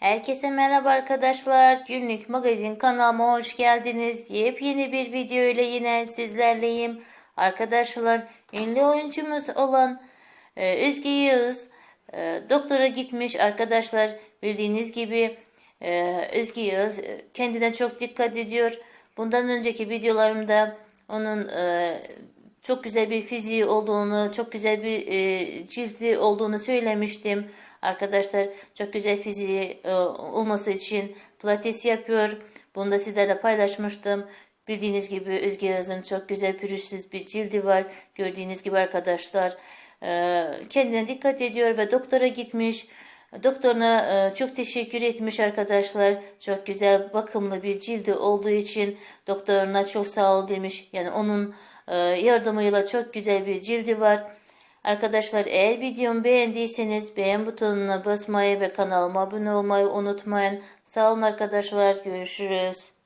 Herkese merhaba arkadaşlar. Günlük magazin kanalıma hoş geldiniz. Yepyeni bir video ile yine sizlerleyim. Arkadaşlar ünlü oyuncumuz olan e, Özge Yağız e, doktora gitmiş arkadaşlar. Bildiğiniz gibi e, Özge Yağız e, kendine çok dikkat ediyor. Bundan önceki videolarımda onun e, çok güzel bir fiziği olduğunu, çok güzel bir e, cildi olduğunu söylemiştim. Arkadaşlar çok güzel fiziği e, olması için pilates yapıyor. Bunu da sizlerle paylaşmıştım. Bildiğiniz gibi Özge Yaz'ın çok güzel pürüzsüz bir cildi var. Gördüğünüz gibi arkadaşlar e, kendine dikkat ediyor ve doktora gitmiş. Doktoruna e, çok teşekkür etmiş arkadaşlar. Çok güzel bakımlı bir cildi olduğu için doktoruna çok sağ ol demiş. Yani onun yardımıyla çok güzel bir cildi var. Arkadaşlar eğer videomu beğendiyseniz beğen butonuna basmayı ve kanalıma abone olmayı unutmayın. Sağ olun arkadaşlar. Görüşürüz.